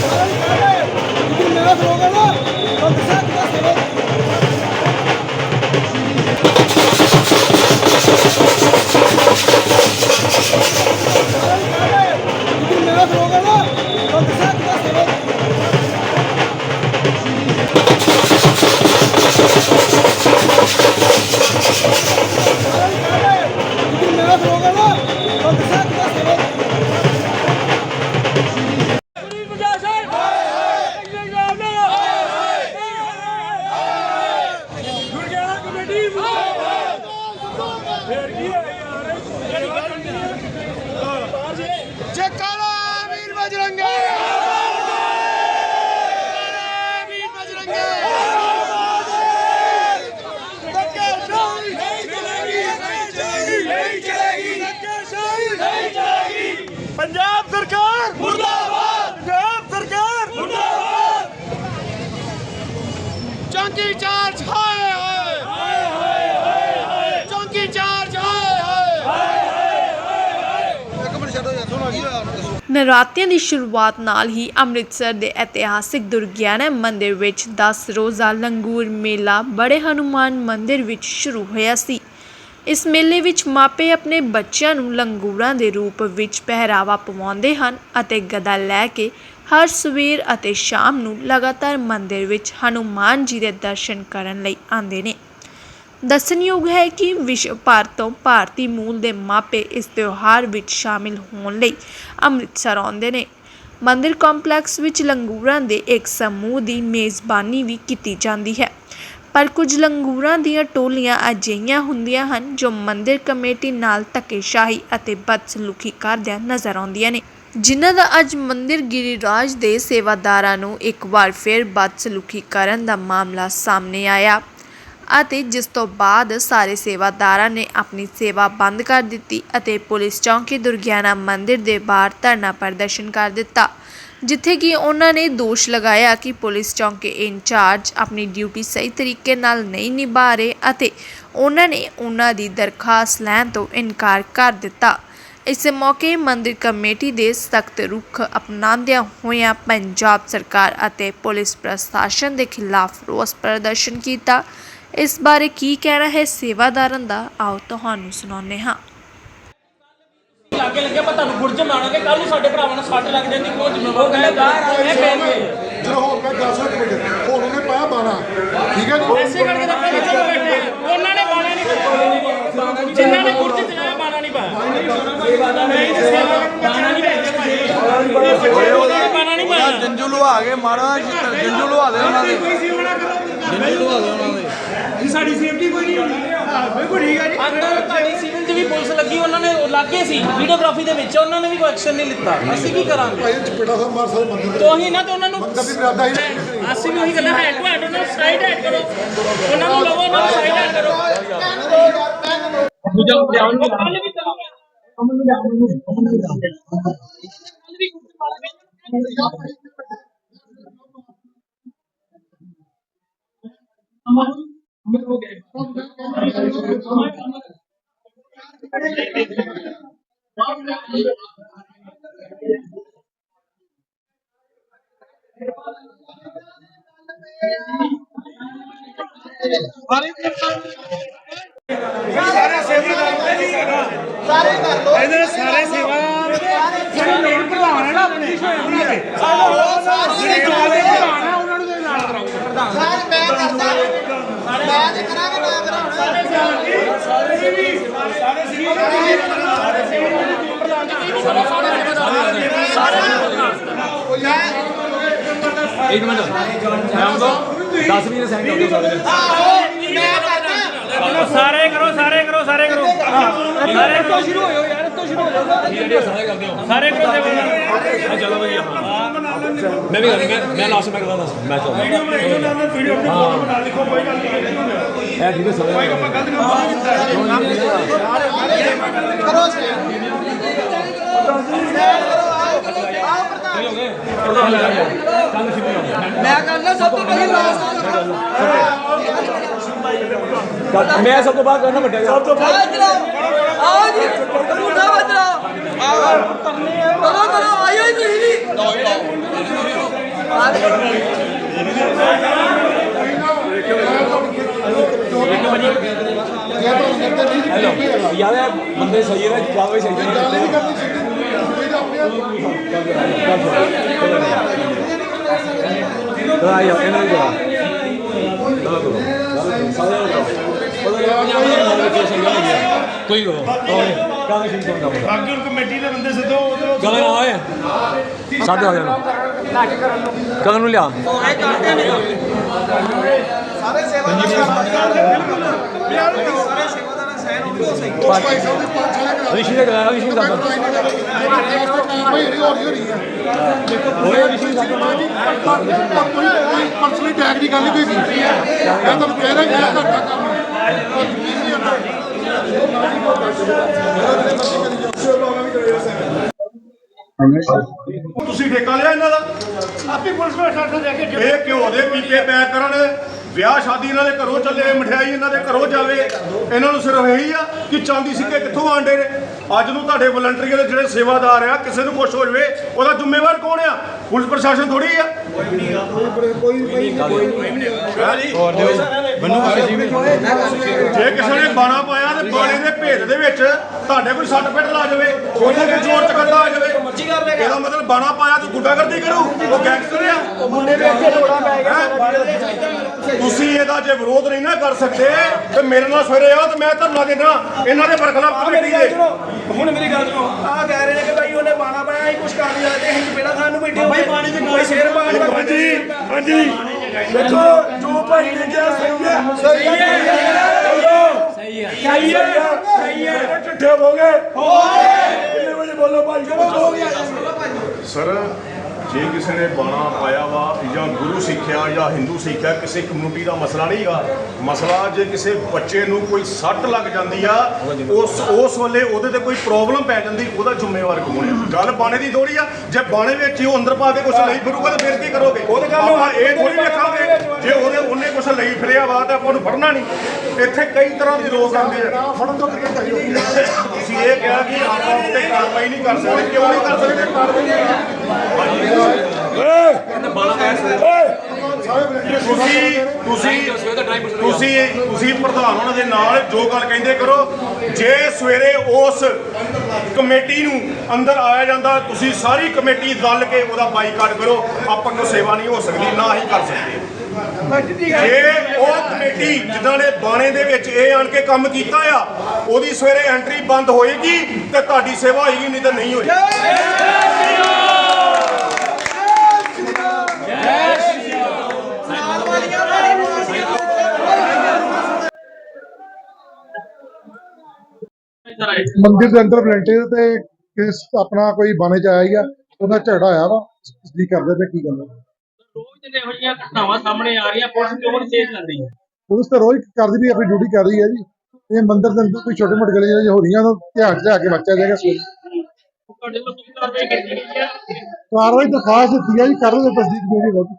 Thank you. ਫੇਰ ਕੀ ਹੈ ਯਾਰ ਜਿਹੜੀ ਗੱਲ ਨਹੀਂ ਜੇ ਕਾਲਾ ਵੀਰ ਬਜਰੰਗੇ। ਪੰਜਾਬ ਸਰਕਾਰ ਮੁਰਦਾਬਾਦ। ਪੰਜਾਬ ਸਰਕਾਰ ਮੁਰਦਾਬਾਦ। ਚੌਂਕੀ ਚਾ ਨਰਾਤਿਆਂ ਦੀ ਸ਼ੁਰੂਆਤ ਨਾਲ ਹੀ ਅੰਮ੍ਰਿਤਸਰ ਦੇ ਇਤਿਹਾਸਿਕ ਦੁਰਗਿਆਨਾ ਮੰਦਿਰ ਵਿੱਚ 10 ਰੋਜ਼ਾ ਲੰਗੂਰ ਮੇਲਾ ਬੜੇ ਹਨੂਮਾਨ ਮੰਦਿਰ ਵਿੱਚ ਸ਼ੁਰੂ ਹੋਇਆ ਸੀ। ਇਸ ਮੇਲੇ ਵਿੱਚ ਮਾਪੇ ਆਪਣੇ ਬੱਚਿਆਂ ਨੂੰ ਲੰਗੂਰਾਂ ਦੇ ਰੂਪ ਵਿੱਚ ਪਹਿਰਾਵਾ ਪਵਾਉਂਦੇ ਹਨ ਅਤੇ ਗਦਾ ਲੈ ਕੇ ਹਰ ਸਵੇਰ ਅਤੇ ਸ਼ਾਮ ਨੂੰ ਲਗਾਤਾਰ ਮੰਦਿਰ ਵਿੱਚ ਹਨੂਮਾਨ ਜੀ ਦੇ ਦਰਸ਼ਨ ਕਰਨ ਲਈ ਆਉਂਦੇ ਨੇ। ਦੱਸਣਯੋਗ ਹੈ ਕਿ ਵਿਸ਼ਵ ਭਰ ਤੋਂ ਭਾਰਤੀ ਮੂਲ ਦੇ ਮਾਪੇ ਇਸ ਤਿਉਹਾਰ ਵਿੱਚ ਸ਼ਾਮਿਲ ਹੋਣ ਲਈ ਅੰਮ੍ਰਿਤਸਰ ਆਉਂਦੇ ਨੇ। ਮੰਦਿਰ ਕੰਪਲੈਕਸ ਵਿੱਚ ਲੰਗੂਰਾਂ ਦੇ ਇੱਕ ਸਮੂਹ ਦੀ ਮੇਜ਼ਬਾਨੀ ਵੀ ਕੀਤੀ ਜਾਂਦੀ ਹੈ। ਪਰ ਕੁਝ ਲੰਗੂਰਾਂ ਦੀਆਂ ਟੋਲੀਆਂ ਅਜਿਹੀਆਂ ਹੁੰਦੀਆਂ ਹਨ ਜੋ ਮੰਦਿਰ ਕਮੇਟੀ ਨਾਲ ਧੱਕੇਸ਼ਾਹੀ ਅਤੇ ਬਦਸਲੂਕੀ ਕਰਦਿਆਂ ਨਜ਼ਰ ਆਉਂਦੀਆਂ ਨੇ। ਜਿਨ੍ਹਾਂ ਦਾ ਅੱਜ ਮੰਦਿਰ ਗਿਰੀਰਾਜ ਦੇ ਸੇਵਾਦਾਰਾਂ ਨੂੰ ਇੱਕ ਵਾਰ ਫਿਰ ਬਦਸਲੂਕੀ ਕਰਨ ਦਾ ਮਾਮਲਾ ਸਾਹਮਣੇ ਆਇਆ। ਅਤੇ ਜਿਸ ਤੋਂ ਬਾਅਦ ਸਾਰੇ ਸੇਵਾਦਾਰਾਂ ਨੇ ਆਪਣੀ ਸੇਵਾ ਬੰਦ ਕਰ ਦਿੱਤੀ ਅਤੇ ਪੁਲਿਸ ਚੌਂਕੀ ਦੁਰਗਿਆਨਾ ਮੰਦਿਰ ਦੇ ਬਾਹਰ ਧਰਨਾ ਪ੍ਰਦਰਸ਼ਨ ਕਰ ਦਿੱਤਾ, ਜਿੱਥੇ ਕਿ ਉਹਨਾਂ ਨੇ ਦੋਸ਼ ਲਗਾਇਆ ਕਿ ਪੁਲਿਸ ਚੌਂਕੀ ਇੰਚਾਰਜ ਆਪਣੀ ਡਿਊਟੀ ਸਹੀ ਤਰੀਕੇ ਨਾਲ ਨਹੀਂ ਨਿਭਾ ਰਹੇ ਅਤੇ ਉਹਨਾਂ ਨੇ ਉਹਨਾਂ ਦੀ ਦਰਖਾਸਤ ਲੈਣ ਤੋਂ ਇਨਕਾਰ ਕਰ ਦਿੱਤਾ। ਇਸ ਮੌਕੇ ਮੰਦਿਰ ਕਮੇਟੀ ਦੇ ਸਖਤ ਰੁਖ ਅਪਣਾਉਂਦਿਆਂ ਹੋਇਆਂ ਪੰਜਾਬ ਸਰਕਾਰ ਅਤੇ ਪੁਲਿਸ ਪ੍ਰਸ਼ਾਸਨ ਦੇ ਖਿਲਾਫ ਰੋਸ ਪ੍ਰਦਰਸ਼ਨ ਕੀਤਾ। ਇਸ ਬਾਰੇ ਕੀ ਕਹਿਣਾ ਹੈ ਸੇਵਾਦਾਰਾਂ ਦਾ? ਆਓ ਤੁਹਾਨੂੰ ਸੁਣਾਉਂਦੇ ਹਾਂ। ਲਾਗੇ ਲੱਗਿਆ ਪਰ ਤੁਹਾਨੂੰ ਗੁਰਜ ਮਾਣਾਂਗੇ ਕੱਲ ਨੂੰ ਸਾਡੇ ਭਰਾਵਾਂ ਨੂੰ ਸੱਟ ਲੱਗ ਜਾਂਦੀ ਕੋਈ ਜ਼ਿੰਮੇਵਾਰ ਜ਼ਿੰਮੇਦਾਰ ਇਹ ਪੈਣਗੇ ਜਦੋਂ ਹੋ ਗਿਆ 10 ਮਿੰਟ। ਹੁਣ ਉਹਨੇ ਪਾਇਆ 12 ਠੀਕ ਹੈ ਜੀ? ਐਸੇ ਕਰਕੇ ਤਾਂ ਪਹਿਲੇ ਚੁੱਪ ਬੈਠੇ ਆ। ਉਹਨਾਂ ਨੇ ਬਾਣਾ ਨਹੀਂ ਪਾਇਆ। ਜਿਨ੍ਹਾਂ ਨੇ ਗੁਰਜ ਚਲਾਇਆ ਬਾਣਾ ਨਹੀਂ ਪਾਇਆ। ਨਹੀਂ ਤੇ ਸੇਵਾ ਬਾਣਾ ਨਹੀਂ ਪਾਇਆ। ਉਹਨਾਂ ਨੇ ਬਾਣਾ ਨਹੀਂ ਪਾਇਆ। ਜੰਜੂ ਲਵਾ ਕੇ ਮਾਰਾ ਜੰਜੂ ਲਵਾ ਦੇ ਉਹਨਾਂ ਦੇ। ਜੰਜੂ ਲਵਾ ਦੇ ਉਹਨਾਂ ਦੇ। ਅੰਦਰ ਤੁਹਾਡੀ ਸਿਵਲ 'ਚ ਵੀ ਪੁਲਿਸ ਲੱਗੀ ਉਹਨਾਂ ਨੇ ਉਹ ਲੱਗੇ ਸੀ ਵੀਡੀਓਗ੍ਰਾਫੀ ਦੇ ਵਿੱਚ ਉਹਨਾਂ ਨੇ ਵੀ ਕੋਈ ਐਕਸ਼ਨ ਨਹੀਂ ਲਿੱਤਾ। ਅਸੀਂ ਕੀ ਕਰਾਂਗੇ? ਭਾਈ ਚਪੇੜਾ ਸਾਹਿਬ ਮਾਰ ਸਾਰੇ ਮੰਦਰ ਦੇ। ਤੋਹੀ ਨਾ ਤੇ ਉਹਨਾਂ ਨੂੰ ਮੰਦਰ ਦੀ ਮਰਿਆਦਾ ਹੀ ਨਹੀਂ ਅਸੀਂ ਵੀ ਉਹੀ ਗੱਲਾਂ ਹੈਡ ਟੂ ਹੈਡ ਉਹਨਾਂ ਨੂੰ ਸਾਈਡ ਹੈਡ ਕਰੋ। ਉਹਨਾਂ ਨੂੰ ਲਵੋ ਉਹਨਾਂ ਨੂੰ ਸਾਈਡ ਹੈਡ ਕਰੋ। ਇਹਦੇ ਸਾਰੇ ਸੇਵਾ ਜਿਹੜੇ ਮੇਨ ਪ੍ਰਧਾਨ ਹੈ ਨਾ ਆਪਣੇ ਉਹਨਾਂ ਦੇ ਜਿਹੜੇ ਜਵਾਬ ਦੇ ਪ੍ਰਧਾਨ ਹੈ ਉਹਨਾਂ ਨੂੰ ਦੇ ਨਾਲ ਕਰਾਓ ਪ੍ਰਧਾਨ ਸਰ ਮੈਂ ਕਰਦਾ ਮੈਂ ਤੇ ਕਰਾਂਗਾ ਨਾ ਕਰਾਉਣਾ ਇੱਕ ਮਿੰਟ ਮੈਂ ਬਤਾ 10 20 ਸੈਕਿੰਡ ਹੋ ਗਏ ਸਾਰੇ ਮੈਂ ਕਰਦਾ ਸਾਰੇ ਕਰੋ ਸਾਰੇ ਕਰੋ। ਸਾਰੇ ਕਰੋ। ਸਾਰੇ ਤੋਂ ਸ਼ੁਰੂ ਹੋਇਓ ਯਾਰ ਤੋਂ ਸ਼ੁਰੂ ਸਾਰੇ ਹੋ ਸਾਰੇ ਕਰੋ। ਸੇਵਾ ਹਾਂ ਚਲੋ ਭਈਆ ਮੈਂ ਵੀ ਕਰ- ਮੈਂ ਮੈਂ ਲਾਸਟ ਮੈਂ ਕਰਦਾ ਮੈਂ ਚੱਲਦਾ। ਵੀਡੀਓ ਬਣਾਈ ਉਹਨਾਂ ਵੀਡੀਓ ਆਪਣੀ ਫੋਟੋ ਬਣਾ ਲਿਖੋ ਕੋਈ ਗੱਲ ਨਹੀਂ ਇਹ ਠੀਕ ਹੈ ਸਾਰੇ ਕੋਈ ਆਪਾਂ ਗਲਤ ਕਰੋ ਸੇ ਕੱਲ ਸ਼ੁਰੂ ਹੋ। ਮੈਂ ਕਰਨਾ ਸਭ ਤੋਂ ਪਹਿਲਾਂ ਲਾਸਟ ਮੈਂ ਸਭ ਤੋਂ ਬਾਅਦ ਕਰਨਾ ਵੱਡਾ ਸਭ ਤੋਂ ਇਧਰ ਆਓ ਜੀ ਮੁੰਡਾ ਇਧਰ ਆਓ ਕਰੋ ਕਰੋ ਆਇਓ ਜੀ ਨਹੀਂ ਹੈਲੋ ਯਾਰ ਬੰਦੇ ਸਹੀ ਹੈ ਜਾਵੇ ਸਹੀ ਹੈ ਗੱਲ ਨਹੀਂ ਕਰਨੀ ਸਿੱਧੀ ਇਹ ਤਾਂ ਆਪਣੇ ਆਪ ਤਾਂ ਆਇਆ ਇਹਨਾਂ ਨੂੰ ਜਰਾ ਚਲੋ ਕਰੋ ਸਾਰੇ ਕੋਈ ਕਰੋ ਕਾਹਦੇ ਸਿੰਘ ਤੋਂ ਕੰਮ ਬਾਕੀ ਹੁਣ ਕਮੇਟੀ ਦੇ ਬੰਦੇ ਸਿੱਧੋ ਉਧਰੋਂ ਗਗਨ ਆਏ ਸਾਡੇ ਆ ਜਾਣਾ। ਗਗਨ ਨੂੰ ਲਿਆ। ਦੇ ਪੰਜ ਸਾਲੇ ਰਿਸ਼ੀ ਨੇ ਕਰਾਇਆ ਰਿਸ਼ੀ ਦਾ ਹੋ ਹੋ ਹੈ ਹੋਇਆ ਰਿਸ਼ੀ ਦਾ ਕੋਈ ਪਰਸਨਲੀ ਟੈਗ ਦੀ ਗੱਲ ਨਹੀਂ ਕੋਈ ਕੀਤੀ ਮੈਂ ਤੁਹਾਨੂੰ ਕਹਿ ਰਿਹਾ ਕਿ ਇਹ ਘੱਟਾ ਕੰਮ। ਨਹੀਂ ਤੁਸੀਂ ਠੇਕਾ ਲਿਆ ਇਹਨਾਂ ਦਾ? ਆਪੇ ਪੁਲਿਸ ਪ੍ਰਸ਼ਾਸਨ ਦੇ ਕੇ ਇਹ ਘਿਓ ਦੇ ਪੀਪੇ ਪੈਕ ਕਰਨ ਵਿਆਹ ਸ਼ਾਦੀ ਇਹਨਾਂ ਦੇ ਘਰੋਂ ਚੱਲੇ ਮਠਿਆਈ ਇਹਨਾਂ ਦੇ ਘਰੋਂ ਜਾਵੇ। ਇਹਨਾਂ ਨੂੰ ਸਿਰਫ ਇਹੀ ਆ ਕਿ ਚਾਂਦੀ ਸਿੱਕੇ ਕਿੱਥੋਂ ਆਂਡੇ ਨੇ? ਅੱਜ ਨੂੰ ਤੁਹਾਡੇ ਵਲੰਟੀਅਰ ਦੇ ਜਿਹੜੇ ਸੇਵਾਦਾਰ ਆ ਕਿਸੇ ਨੂੰ ਕੁਛ ਹੋ ਜਵੇ ਉਹਦਾ ਜ਼ਿੰਮੇਵਾਰ ਕੌਣ ਆ? ਪੁਲਿਸ ਪ੍ਰਸ਼ਾਸਨ ਥੋੜੀ ਆ। ਜੇ ਕਿਸੇ ਨੇ ਬਾਣਾ ਪਾਇਆ ਤੇ ਬਾਣੇ ਦੇ ਭੇਦ ਦੇ ਵਿੱਚ ਤੁਹਾਡੇ ਕੋਈ ਸੱਟ ਪਿੱਟ ਲਾ ਜਾਵੇ ਉਹਦੇ ਕੋਈ ਜ਼ੋਰ ਚਕੰਦਾ ਆ ਜਾਵੇ। ਇਹਦਾ ਮਤਲਬ ਬਾਣਾ ਪਾਇਆ ਤੂੰ ਗੁੰਡਾਗਰਦੀ ਕਰੂ ਉਹ ਗੈਂਗਸਟਰ ਆ। ਮੁੰਡੇ ਦੇ ਇੱਥੇ ਲੋੜਾ ਪੈ ਗਿਆ ਤੁਸੀਂ ਇਹਦਾ ਜੇ ਵਿਰੋਧ ਨਹੀਂ ਨਾ ਕਰ ਸਕਦੇ ਤੇ ਮੇਰੇ ਨਾਲ ਸਵੇਰੇ ਆਓ ਤੇ ਮੈਂ ਧਰਨਾ ਦੇਣਾ। ਇਹਨਾਂ ਦੇ ਬਰਖਲਾਫ ਕਮੇਟੀ ਦੇ ਹੁਣ ਮੇਰੀ ਗੱਲ ਸੁਣੋ ਆ ਕਹਿ ਰਹੇ ਨੇ ਕਿ ਭਾਈ ਉਹਨੇ ਬਾਣਾ ਪਾਇਆ ਹੀ ਕੁਛ ਕਰ ਨਹੀਂ ਸਕਦੇ ਅਸੀਂ ਚਪੇੜਾ ਖਾਣ ਨੂੰ ਬੈਠੇ ਹੋਏ। ਪਾਣੀ ਦੇ ਕੋਈ ਸ਼ੇਰ ਪਾਣ ਹਾਂਜੀ ਹਾਂਜੀ। ਦੇਖੋ ਜੋ ਭਾਈ ਨੇ ਕਿਹਾ ਸਹੀ ਹੈ। ਸਹੀ ਹੈ। ਸਹੀ ਹੈ। ਸਹੀ ਹੈ। ਸਹੀ ਹੈ। ਇਕੱਠੇ ਹੋ। ਗਏ? ਕਿੰਨੇ ਵਜੇ ਬੋਲੋ ਭਾਈ? ਕਦੋਂ ਹੋ ਗਿਆ। ਸਰ ਜੇ ਕਿਸੇ ਨੇ ਬਾਣਾ ਪਾਇਆ ਵਾ ਜਾਂ ਗੁਰੂ ਸਿੱਖਿਆ ਜਾਂ ਹਿੰਦੂ ਸਿੱਖਿਆ ਕਿਸੇ ਕਮਿਊਨਿਟੀ ਦਾ ਮਸਲਾ ਨਹੀਂਗਾ ਮਸਲਾ ਜੇ ਕਿਸੇ ਬੱਚੇ ਨੂੰ ਕੋਈ ਸੱਟ ਲੱਗ ਜਾਂਦੀ ਆ ਉਸ ਉਸ ਵੇਲੇ ਉਹਦੇ ਤੇ ਕੋਈ ਪ੍ਰੋਬਲਮ ਪੈ ਜਾਂਦੀ ਉਹਦਾ ਜ਼ਿੰਮੇਵਾਰ ਕੌਣ ਹੈ ਗੱਲ ਬਾਣੇ ਦੀ ਥੋੜੀ ਆ ਜੇ ਬਾਣੇ ਵਿੱਚ ਹੀ ਉਹ ਅੰਦਰ ਪਾ ਕੇ ਕੁਝ ਲਈ ਫਿਰੂਗਾ ਤਾਂ ਫਿਰ ਕੀ ਕਰੋਗੇ? ਉਹਦੇ ਗੱਲ ਆਪਾਂ ਇਹ ਥੋੜੀ ਵੇਖਾਂਗੇ ਜੇ ਉਹਦੇ ਉਹਨੇ ਕੁਝ ਲਈ ਫਿਰਿਆ ਵਾ ਤਾਂ ਆਪਾਂ ਉਹਨੂੰ ਫੜਨਾ ਨਹੀਂ। ਇੱਥੇ ਕਈ ਤਰ੍ਹਾਂ ਦੇ ਲੋਕ ਆਉਂਦੇ ਆ। ਫੜਨ ਤੋਂ ਕਿਤੇ ਤੁਸੀਂ ਇਹ ਕਿਹਾ ਕਿ ਆਪਾਂ ਉੱਤੇ ਕਾਰਵਾਈ ਨਹੀਂ ਕਰ ਸਕਦੇ। ਕਿਉਂ ਨਹੀਂ ਕਰ ਸਕਦੇ? ਕਾਰਵਾਈ ਤੁਸੀਂ ਤੁਸੀਂ ਤੁਸੀਂ ਤੁਸੀਂ ਪ੍ਰਧਾਨ ਉਹਨਾਂ ਦੇ ਨਾਲ ਜੋ ਗੱਲ ਕਹਿੰਦੇ ਕਰੋ। ਜੇ ਸਵੇਰੇ ਉਸ ਕਮੇਟੀ ਨੂੰ ਅੰਦਰ ਆਇਆ ਜਾਂਦਾ ਤੁਸੀਂ ਸਾਰੀ ਕਮੇਟੀ ਰਲ ਕੇ ਉਹਦਾ ਬਾਈਕਾਟ ਕਰੋ। ਆਪਾਂ ਕੋਈ ਸੇਵਾ ਨਹੀਂ ਹੋ ਸਕਦੀ ਨਾ ਹੀ ਕਰ ਸਕਦੇ। ਜੇ ਉਹ ਕਮੇਟੀ ਜਿੱਦਾਂ ਨੇ ਬਾਣੇ ਦੇ ਵਿੱਚ ਇਹ ਆਣ ਕੇ ਕੰਮ ਕੀਤਾ ਆ ਉਹਦੀ ਸਵੇਰੇ ਐਂਟਰੀ ਬੰਦ ਹੋਏਗੀ ਤੇ ਤੁਹਾਡੀ ਸੇਵਾ ਹੋਏਗੀ ਨਹੀਂ ਤਾਂ ਨਹੀਂ ਹੋਏਗੀ। ਮੰਦਿਰ ਦੇ ਅੰਦਰ ਵਲੰਟੀਅਰ ਤੇ ਕਿਸ ਆਪਣਾ ਕੋਈ ਬਾਣੇ ਚ ਆਇਆ ਹੀ ਆ ਉਹਦਾ ਝਗੜਾ ਆਇਆ ਵਾ ਤਸਦੀਕ ਕਰਦੇ ਤੇ ਕੀ ਗੱਲ ਰੋਜ਼ ਤੇ ਇਹੋ ਜਿਹੀਆਂ ਘਟਨਾਵਾਂ ਸਾਹਮਣੇ ਆ ਰਹੀਆਂ ਪੁਲਿਸ ਕਿਉਂ ਨਹੀਂ ਤੇਜ਼ ਕਰ ਰਹੀ ਹੈ। ਪੁਲਿਸ ਤਾਂ ਰੋਜ਼ ਕਰਦੀ ਵੀ ਆਪਣੀ ਡਿਊਟੀ ਕਰ ਰਹੀ ਹੈ ਜੀ। ਇਹ ਮੰਦਿਰ ਦੇ ਅੰਦਰ ਕੋਈ ਛੋਟੇ ਮੋਟੇ ਗਲੀਆਂ ਜਿਹੜੀਆਂ ਹੋ ਰਹੀਆਂ ਉਹ ਧਿਆਨ ਚ ਲਿਆ ਕੇ ਬੱਚਾ ਜਾਏਗਾ ਸਵੇਰੇ ਤੁਹਾਡੇ ਵੱਲੋਂ ਕੀ ਕਾਰਵਾਈ ਕੀਤੀ ਗਈ ਹੈ? ਕਾਰਵਾਈ ਤਾਂ ਖਾਸ ਦਿੱਤੀ ਹੈ ਜੀ ਕਰ ਰਹੇ ਤਸਦੀਕ ਜੋ ਵੀ ਹੋਊਗੀ